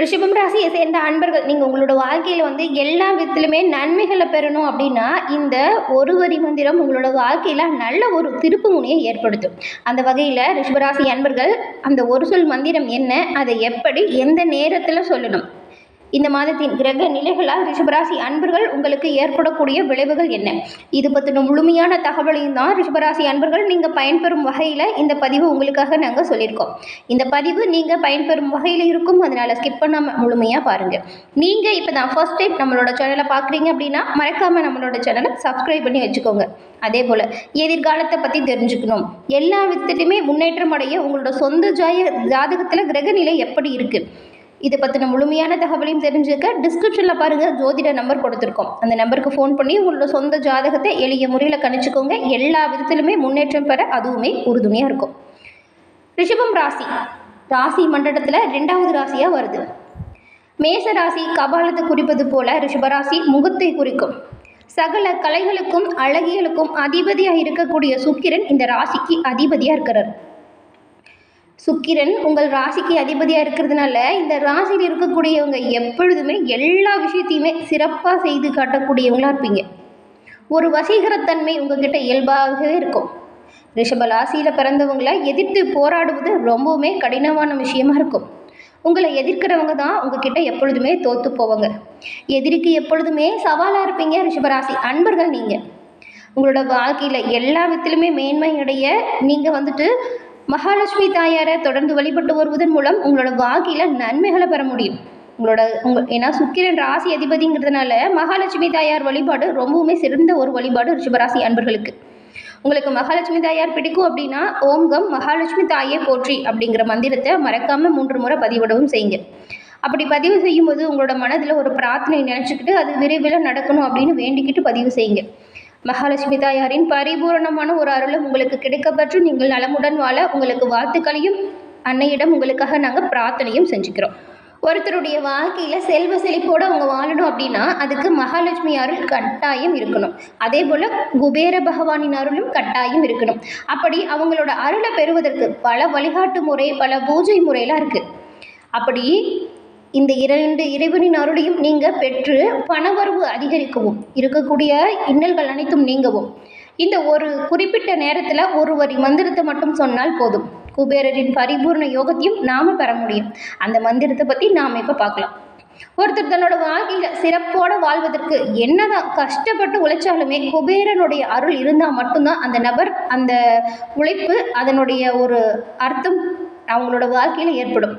ரிஷபம் ராசியை சேர்ந்த அன்பர்கள் நீங்கள் உங்களோட வாழ்க்கையில் வந்து எல்லா விதத்துலையுமே நன்மைகளை பெறணும் அப்படின்னா இந்த ஒரு வரி மந்திரம் உங்களோட வாழ்க்கையில் நல்ல ஒரு திருப்பு முனையை ஏற்படுத்தும். அந்த வகையில் ரிஷபராசி அன்பர்கள் அந்த ஒரு சொல் மந்திரம் என்ன அதை எப்படி எந்த நேரத்தில் சொல்லணும்? இந்த மாதத்தின் கிரக நிலைகளால் ரிஷபராசி அன்பர்கள் உங்களுக்கு ஏற்படக்கூடிய விளைவுகள் என்ன? இது பற்றின முழுமையான தகவலையும் தான் ரிஷபராசி அன்பர்கள் நீங்கள் பயன்பெறும் வகையில் இந்த பதிவு உங்களுக்காக நாங்கள் சொல்லியிருக்கோம். இந்த பதிவு நீங்கள் பயன்பெறும் வகையில் இருக்கும் அதனால் ஸ்கிப் பண்ணாமல் முழுமையாக பாருங்கள் நீங்கள் இப்போ தான் ஃபர்ஸ்ட் டைம் நம்மளோட சேனலை பார்க்குறீங்க அப்படின்னா மறக்காமல் நம்மளோட சேனலை சப்ஸ்கிரைப் பண்ணி வச்சுக்கோங்க. அதே போல் எதிர்காலத்தை பற்றி தெரிஞ்சுக்கணும். எல்லா விதத்துலையுமே முன்னேற்றம் அடைய உங்களோட சொந்த ஜாய ஜாதகத்தில் கிரகநிலை எப்படி இருக்குது இதை பற்றின முழுமையான தகவலையும் தெரிஞ்சுக்க டிஸ்கிரிப்ஷனில் பாருங்கள் ஜோதிட நம்பர் கொடுத்துருக்கோம். அந்த நம்பருக்கு ஃபோன் பண்ணி உங்களோட சொந்த ஜாதகத்தை எளிய முறையில் கணிச்சுக்கோங்க. எல்லா விதத்திலுமே முன்னேற்றம் பெற அதுவுமே உறுதுணையாக இருக்கும். ரிஷபம் ராசி. ராசி மண்டலத்தில் ரெண்டாவது ராசியாக வருது. மேச ராசி கபாலத்தை குறிப்பது போல ரிஷபராசி முகத்தை குறிக்கும். சகல கலைகளுக்கும் அழகியலுக்கும் அதிபதியாக இருக்கக்கூடிய சுக்கிரன் இந்த ராசிக்கு அதிபதியாக இருக்கிறார். சுக்கிரன் உங்கள் ராசிக்கு அதிபதியாக இருக்கிறதுனால இந்த ராசியில் இருக்கக்கூடியவங்க எப்பொழுதுமே எல்லா விஷயத்தையுமே சிறப்பாக செய்து காட்டக்கூடியவங்களாக இருப்பீங்க. ஒரு வசீகரத்தன்மை உங்ககிட்ட இயல்பாகவே இருக்கும். ரிஷப ராசியில் பிறந்தவங்களை எதிர்த்து போராடுவது ரொம்பவுமே கடினமான விஷயமா இருக்கும். உங்களை எதிர்க்கிறவங்க தான் உங்ககிட்ட எப்பொழுதுமே தோற்று போவாங்க. எதிரிக்கு எப்பொழுதுமே சவாலாக இருப்பீங்க ரிஷபராசி அன்பர்கள் நீங்கள் உங்களோட வாழ்க்கையில் எல்லா விதத்திலுமே மேன்மை அடைய நீங்கள் வந்துட்டு மகாலட்சுமி தாயாரை தொடர்ந்து வழிபட்டு வருவதன் மூலம் உங்களோட வாழ்க்கையில் நன்மைகளை பெற முடியும். உங்களோட உங்கள் ஏன்னா சுக்கிரன் ராசி அதிபதிங்கிறதுனால மகாலட்சுமி தாயார் வழிபாடு ரொம்பவுமே சிறந்த ஒரு வழிபாடு ரிஷபராசி அன்பர்களுக்கு. உங்களுக்கு மகாலட்சுமி தாயார் பிடிக்கும் அப்படின்னா ஓம்கம் மகாலட்சுமி தாயே போற்றி அப்படிங்கிற மந்திரத்தை மறக்காமல் மூன்று முறை பதிவிடவும் செய்யுங்க. அப்படி பதிவு செய்யும்போது உங்களோட மனதில் ஒரு பிரார்த்தனை நினச்சிக்கிட்டு அது விரைவில் நடக்கணும் அப்படின்னு வேண்டிக்கிட்டு பதிவு செய்யுங்க. மகாலட்சுமி தாயாரின் பரிபூரணமான ஒரு அருளும் உங்களுக்கு கிடைக்கப்பெற்று நீங்கள் நலமுடன் வாழ உங்களுக்கு வாழ்த்துக்களையும் அன்னையிடம் உங்களுக்காக நாங்கள் பிரார்த்தனையும் செஞ்சுக்கிறோம். ஒருத்தருடைய வாழ்க்கையில் செல்வ செழிப்போடு அவங்க வாழணும் அப்படின்னா அதுக்கு மகாலட்சுமி அருள் கட்டாயம் இருக்கணும். அதே போல் குபேர பகவானின் அருளும் கட்டாயம் இருக்கணும். அப்படி அவங்களோட அருளை பெறுவதற்கு பல வழிகாட்டு முறை பல பூஜை முறையெல்லாம் இருக்குது அப்படி இந்த இரண்டு இறைவனின் அருளையும் நீங்கள் பெற்று பணவரவு அதிகரிக்கவும். இருக்கக்கூடிய இன்னல்கள் அனைத்தும் நீங்கவும். இந்த ஒரு குறிப்பிட்ட நேரத்தில் ஒரு வரி மந்திரத்தை மட்டும் சொன்னால் போதும். குபேரரின் பரிபூர்ண யோகத்தையும் நாம் பெற முடியும். அந்த மந்திரத்தை பற்றி நாம் இப்போ பார்க்கலாம். ஒருத்தர் தன்னோட வாழ்க்கையில் சிறப்போடு வாழ்வதற்கு என்னதான் கஷ்டப்பட்டு உழைச்சாலுமே குபேரனுடைய அருள் இருந்தால் மட்டும்தான் அந்த நபர் அந்த உழைப்பு அதனுடைய ஒரு அர்த்தம் அவங்களோட வாழ்க்கையில் ஏற்படும்.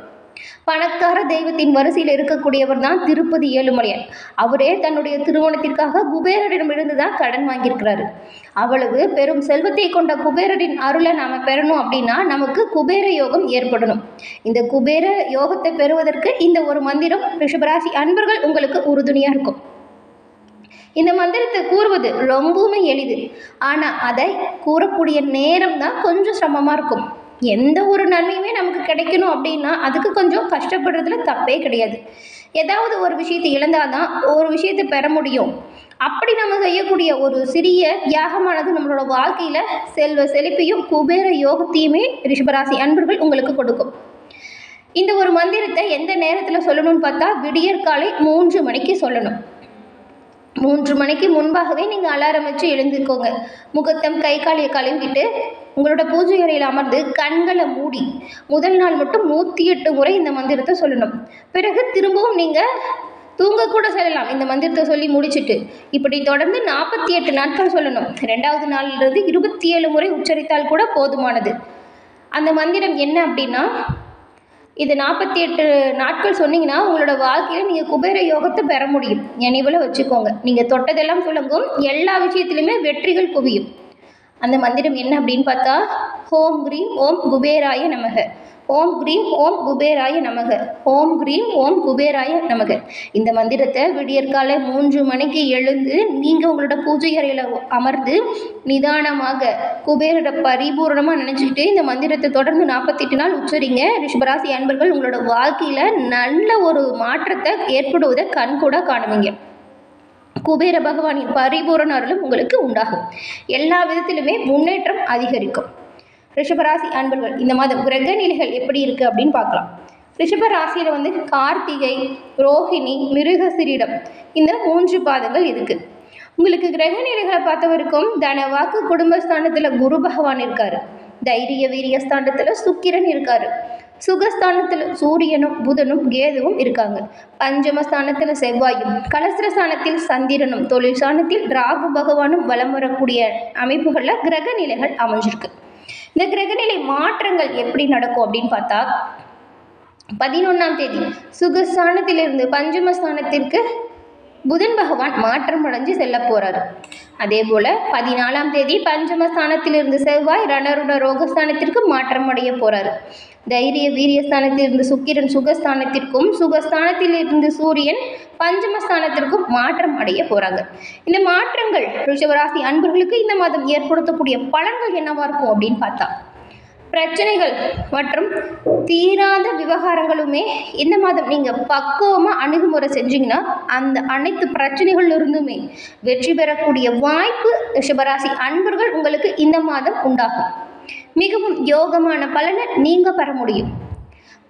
பணக்கார தெய்வத்தின் வரிசையில் இருக்கக்கூடியவர் தான் திருப்பதி ஏழுமலையன். அவரே தன்னுடைய திருமணத்திற்காக குபேரரிடமிருந்து தான் கடன் வாங்கியிருக்கிறாரு. அவ்வளவு பெரும் செல்வத்தை கொண்ட குபேரரின் அருளை நாம் பெறணும் அப்படின்னா நமக்கு குபேர யோகம் ஏற்படணும். இந்த குபேர யோகத்தை பெறுவதற்கு இந்த ஒரு மந்திரம் ரிஷபராசி அன்பர்கள் உங்களுக்கு உறுதுணையாக இருக்கும். இந்த மந்திரத்தை கூறுவது ரொம்பவுமே எளிது. ஆனால் அதை கூறக்கூடிய நேரம் தான் கொஞ்சம் சிரமமாக இருக்கும். எந்த ஒரு நன்மையுமே நமக்கு கிடைக்கணும் அப்படின்னா அதுக்கு கொஞ்சம் கஷ்டப்படுறதுல தப்பே கிடையாது. ஏதாவது ஒரு விஷயத்தை இழந்தால் தான் ஒரு விஷயத்தை பெற முடியும். அப்படி நம்ம செய்யக்கூடிய ஒரு சிறிய தியாகமானது நம்மளோட வாழ்க்கையில் செல்வ செழிப்பையும் குபேர யோகத்தையுமே ரிஷபராசி அன்பர்கள் உங்களுக்கு கொடுக்கும். இந்த ஒரு மந்திரத்தை எந்த நேரத்தில் சொல்லணும்னு பார்த்தா விடியற்காலை மூன்று மணிக்கு சொல்லணும். மூன்று மணிக்கு முன்பாகவே நீங்கள் அலாரம் வச்சு எழுந்துக்கோங்க. முகத்தம் கை காலியை கழுவிட்டு உங்களோட பூஜை அறையில் அமர்ந்து கண்களை மூடி முதல் நாள் மட்டும் நூற்றி எட்டு முறை இந்த மந்திரத்தை சொல்லணும். பிறகு திரும்பவும் நீங்கள் தூங்கக்கூட செல்லலாம். இந்த மந்திரத்தை சொல்லி முடிச்சுட்டு இப்படி தொடர்ந்து நாற்பத்தி எட்டு நாட்கள் சொல்லணும். ரெண்டாவது நாளிலிருந்து இருபத்தி ஏழு முறை உச்சரித்தால் கூட போதுமானது. அந்த மந்திரம் என்ன அப்படின்னா இது நாற்பத்தி எட்டு நாட்கள் சொன்னீங்கன்னா உங்களோட வாழ்க்கையில் நீங்கள் குபேர யோகத்தை பெற முடியும். நினைவில் வச்சுக்கோங்க. நீங்கள் தொட்டதெல்லாம் சொல்லுங்கும் எல்லா விஷயத்துலையுமே வெற்றிகள் குவியும். அந்த மந்திரம் என்ன அப்படின்னு பார்த்தா ஓம் கிரீம் ஓம் குபேராய நமக. ஓம் கிரீம் ஓம் குபேராய நமக. ஓம் கிரீம் ஓம் குபேராய நமக. இந்த மந்திரத்தை விடியற்காலை மூன்று மணிக்கு எழுந்து நீங்கள் உங்களோட பூஜை அறையில் அமர்ந்து நிதானமாக குபேரோட பரிபூரணமாக நினச்சிக்கிட்டு இந்த மந்திரத்தை தொடர்ந்து நாற்பத்தெட்டு நாள் உச்சரிங்க. ரிஷபராசி அன்பர்கள் உங்களோட வாழ்க்கையில் நல்ல ஒரு மாற்றத்தை ஏற்படுவதை கண்கூட காணுவீங்க. குபேர பகவானின் பரிபூரண அருளும் உங்களுக்கு உண்டாகும். எல்லா விதத்திலுமே முன்னேற்றம் அதிகரிக்கும். ரிஷபராசி அன்பர்கள் இந்த மாதம் கிரக நிலைகள் எப்படி இருக்குது அப்படின்னு பார்க்கலாம். ரிஷப ராசியில் வந்து கார்த்திகை ரோஹிணி மிருகசிரிடம் இந்த மூன்று பாதங்கள் இருக்குது உங்களுக்கு கிரக நிலைகளை பார்த்தவருக்கும் தன வாக்கு குடும்பஸ்தானத்தில் குரு பகவான் இருக்காரு. தைரிய வீரிய ஸ்தானத்தில் சுக்கிரன் இருக்காரு. சுகஸ்தானத்தில் சூரியனும் புதனும் கேதுவும் இருக்காங்க. பஞ்சமஸ்தானத்தில் செவ்வாயும் கலசிரஸ்தானத்தில் சந்திரனும் தொழில் ஸ்தானத்தில் ராகு பகவானும் வலம் வரக்கூடிய அமைப்புகளில் கிரக நிலைகள் அமைஞ்சிருக்கு. இந்த கிரகநிலை மாற்றங்கள் எப்படி நடக்கும் அப்படின்னு பார்த்தா பதினொன்றாம் தேதி சுகஸ்தானத்திலிருந்து பஞ்சமஸ்தானத்திற்கு புதன் பகவான் மாற்றம் அடைஞ்சு செல்ல போகிறார் அதே போல பதினாலாம் தேதி பஞ்சமஸ்தானத்திலிருந்து செவ்வாய் ரணருட ரோகஸ்தானத்திற்கு மாற்றம் அடைய போறாரு. தைரிய வீரியஸ்தானத்திலிருந்து சுக்கிரன் சுகஸ்தானத்திற்கும் சுகஸ்தானத்திலிருந்து சூரியன் பஞ்சமஸ்தானத்திற்கும் மாற்றம் அடைய போறாங்க. இந்த மாற்றங்கள் ரிஷபராசி அன்பர்களுக்கு இந்த மாதம் ஏற்படுத்தக்கூடிய பலன்கள் என்னவா இருக்கும் அப்படின்னு பார்த்தா பிரச்சனைகள் மற்றும் தீராத விவகாரங்களுமே இந்த மாதம் நீங்கள் பக்குவமாக அணுகுமுறை செஞ்சிங்கன்னா அந்த அனைத்து பிரச்சனைகள்ல இருந்துமே வெற்றி பெறக்கூடிய வாய்ப்பு ரிஷபராசி அன்பர்கள் உங்களுக்கு இந்த மாதம் உண்டாகும். மிகவும் யோகமான பலனை நீங்கள் பெற முடியும்.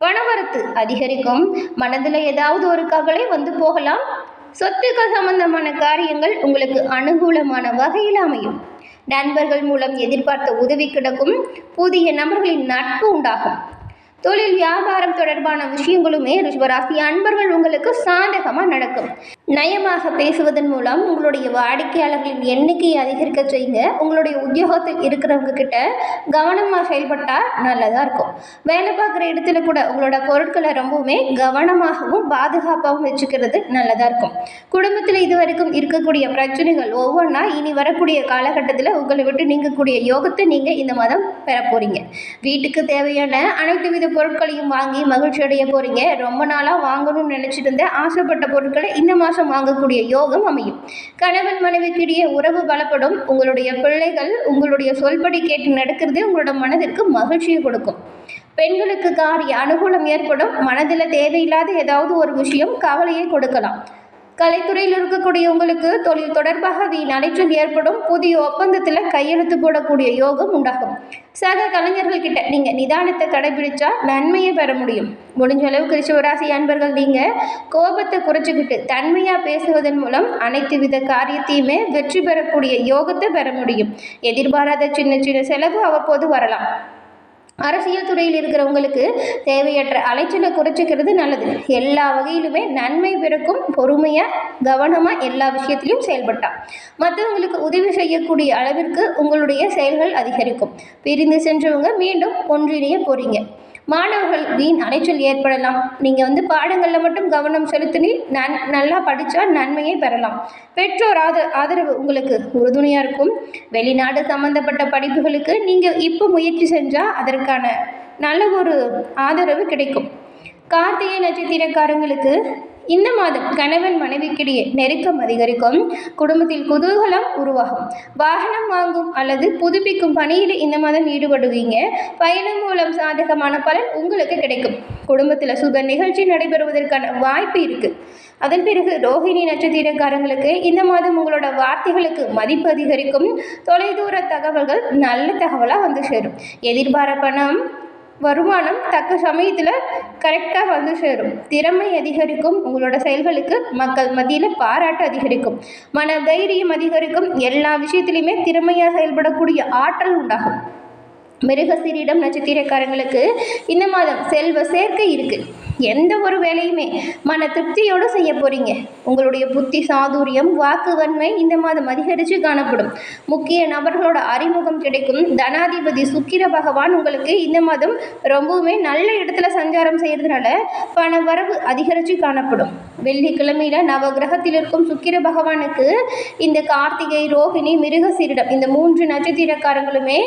பணவரத்து அதிகரிக்கும். மனதில் ஏதாவது ஒரு கவலை வந்து போகலாம். சொத்துக்கள் சம்பந்தமான காரியங்கள் உங்களுக்கு அனுகூலமான வகையில் அமையும். நண்பர்கள் மூலம் எதிர்பார்த்த உதவி கிடைக்கும் புதிய நபர்களின் நட்பு உண்டாகும். தொழில் வியாபாரம் தொடர்பான விஷயங்களுமே ரிஷபராசி அன்பர்கள் உங்களுக்கு சாதகமாக நடக்கும். நயமாக பேசுவதன் மூலம் உங்களுடைய வாடிக்கையாளர்களின் எண்ணிக்கையை அதிகரிக்க செய்யுங்க. உங்களுடைய உத்தியோகத்தில் இருக்கிறவங்க கிட்ட கவனமாக செயல்பட்டால் நல்லதாக இருக்கும். வேலை பார்க்குற இடத்துல கூட உங்களோட பொருட்களை ரொம்பவுமே கவனமாகவும் பாதுகாப்பாகவும் வச்சுக்கிறது நல்லதாக இருக்கும். குடும்பத்தில் இது வரைக்கும் இருக்கக்கூடிய பிரச்சனைகள் ஒவ்வொன்றா இனி வரக்கூடிய காலகட்டத்தில் உங்களை விட்டு நீங்கக்கூடிய யோகத்தை நீங்கள் இந்த மாதம் பெற போகிறீங்க வீட்டுக்கு தேவையான அனைத்து வித பொருட்களையும் வாங்கி மகிழ்ச்சி அடைய போகிறீங்க ரொம்ப நாளாக வாங்கணும்னு நினச்சிட்டு இருந்த ஆசைப்பட்ட பொருட்களை இந்த மாதம் வாங்கக்கூடிய யோகம் அமையும். கணவன் மனைவிக்கிடையே உறவு பலப்படும். உங்களுடைய பிள்ளைகள் உங்களுடைய சொல்படி கேட்டு நடக்கிறது உங்களோட மனதிற்கு மகிழ்ச்சியை கொடுக்கும். பெண்களுக்கு காரிய அனுகூலம் ஏற்படும். மனதில் தேவையில்லாத ஏதாவது ஒரு விஷயம் கவலையை கொடுக்கலாம். கலைத்துறையில் இருக்கக்கூடிய உங்களுக்கு தொழில் தொடர்பாக வீண் அலைச்சல் ஏற்படும். புதிய ஒப்பந்தத்தில் கையெழுத்து போடக்கூடிய யோகம் உண்டாகும். சக கலைஞர்கள்கிட்ட நீங்கள் நிதானத்தை கடைபிடிச்சா நன்மையை பெற முடியும். முடிஞ்ச அளவுக்கு ரிஷவராசி அன்பர்கள் நீங்கள் கோபத்தை குறைச்சிக்கிட்டு தன்மையாக பேசுவதன் மூலம் அனைத்து வித காரியத்தையுமே வெற்றி பெறக்கூடிய யோகத்தை பெற முடியும். எதிர்பாராத சின்ன சின்ன செலவு அவ்வப்போது வரலாம். அரசியல் துறையில் இருக்கிறவங்களுக்கு தேவையற்ற அலைச்சலை குறைச்சிக்கிறது நல்லது. எல்லா வகையிலுமே நன்மை பிறக்கும் பொறுமையாக கவனமாக எல்லா விஷயத்திலையும் செயல்பட்டால் மற்றவங்களுக்கு உதவி செய்யக்கூடிய அளவிற்கு உங்களுடைய செயல்கள் அதிகரிக்கும். பிரிந்து சென்றவங்க மீண்டும் ஒன்றிணைய போகிறீங்க மாணவர்கள் வீண் அலைச்சல் ஏற்படலாம். நீங்கள் வந்து பாடங்களில் மட்டும் கவனம் செலுத்தினீர் நன் நல்லா படித்தா நன்மையை பெறலாம். பெற்றோர் ஆத ஆதரவு உங்களுக்கு உறுதுணையாக இருக்கும். வெளிநாடு சம்மந்தப்பட்ட படிப்புகளுக்கு நீங்கள் இப்போ முயற்சி செஞ்சால் அதற்கான நல்ல ஒரு ஆதரவு கிடைக்கும். கார்த்திகை நட்சத்திரக்காரங்களுக்கு இந்த மாதம் கணவன் மனைவிக்கிடையே நெருக்கம் அதிகரிக்கும். குடும்பத்தில் குதூகலம் உருவாகும். வாகனம் வாங்கும் அல்லது புதுப்பிக்கும் பணியில் இந்த மாதம் ஈடுபடுவீங்க. பயணம் மூலம் சாதகமான பலன் உங்களுக்கு கிடைக்கும். குடும்பத்தில் சுப நிகழ்ச்சி நடைபெறுவதற்கான வாய்ப்பு இருக்குது அதன் பிறகு ரோஹிணி நட்சத்திரக்காரங்களுக்கு இந்த மாதம் உங்களோட வார்த்தைகளுக்கு மதிப்பு அதிகரிக்கும். தொலைதூர தகவல்கள் நல்ல தகவலாக வந்து சேரும். எதிர்பார பணம் வருமானம் தக்க சமயத்தில் கரெக்டாக வந்து சேரும். திறமை அதிகரிக்கும் உங்களோட செயல்களுக்கு மக்கள் மத்தியில் பாராட்டு அதிகரிக்கும். மன தைரியம் அதிகரிக்கும் எல்லா விஷயத்துலையுமே திறமையாக செயல்படக்கூடிய ஆற்றல் உண்டாகும். மிருகசீரிடம் நட்சத்திரக்காரங்களுக்கு இந்த மாதம் செல்வ சேர்க்கை இருக்குது எந்த ஒரு வேலையுமே மன திருப்தியோடு செய்ய போகிறீங்க உங்களுடைய புத்தி சாதுரியம் வாக்குவன்மை இந்த மாதம் அதிகரித்து காணப்படும். முக்கிய நபர்களோட அறிமுகம் கிடைக்கும். தனாதிபதி சுக்கிர பகவான் உங்களுக்கு இந்த மாதம் ரொம்பவுமே நல்ல இடத்துல சஞ்சாரம் செய்கிறதுனால பண வரவு அதிகரித்து காணப்படும். வெள்ளிக்கிழமையில் நவகிரகத்தில் இருக்கும் சுக்கிர பகவானுக்கு இந்த கார்த்திகை ரோஹிணி மிருகசீரிடம் இந்த மூன்று நட்சத்திரக்காரங்களுமே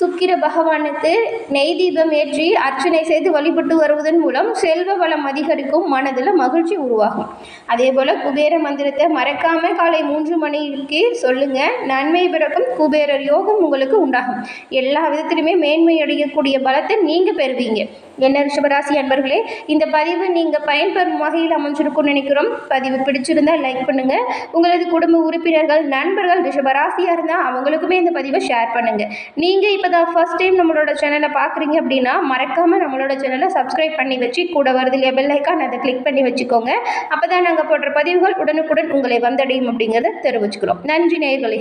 சுக்கிர பகவானுக்கு நெய் தீபம் ஏற்றி அர்ச்சனை செய்து வழிபட்டு வருவதன் மூலம் செல்வ வளம் அதிகரிக்கும் மனதில் மகிழ்ச்சி உருவாகும். அதே போல் குபேர மந்திரத்தை மறக்காம காலை மூன்று மணிக்கு சொல்லுங்க. நன்மை பிறக்கும் குபேரர் யோகம் உங்களுக்கு உண்டாகும். எல்லா விதத்திலுமே மேன்மை அடையக்கூடிய பலத்தை நீங்கள் பெறுவீங்க. என்ன ரிஷபராசி அன்பர்களே இந்த பதிவு நீங்கள் பயன்பெறும் வகையில் அமைஞ்சிருக்கும்னு நினைக்கிறோம். பதிவு பிடிச்சிருந்தா லைக் பண்ணுங்கள் உங்களது குடும்ப உறுப்பினர்கள் நண்பர்கள் ரிஷபராசியாக இருந்தால் அவங்களுக்குமே இந்த பதிவை ஷேர் பண்ணுங்கள் நீங்கள் இப்போ தான் ஃபஸ்ட் டைம் நம்மளோட சேனலை பார்க்குறீங்க அப்படின்னா மறக்காமல் நம்மளோட சேனலை சப்ஸ்கிரைப் பண்ணி வச்சு கூட வருது இல்லையா பெல் ஐக்கான் அதை கிளிக் பண்ணி வச்சுக்கோங்க. அப்போ தான் நாங்கள் போடுற பதிவுகள் உடனுக்குடன் உங்களை வந்தடையும் அப்படிங்கிறத தெரிவிச்சுக்கிறோம். நன்றி நேர்களே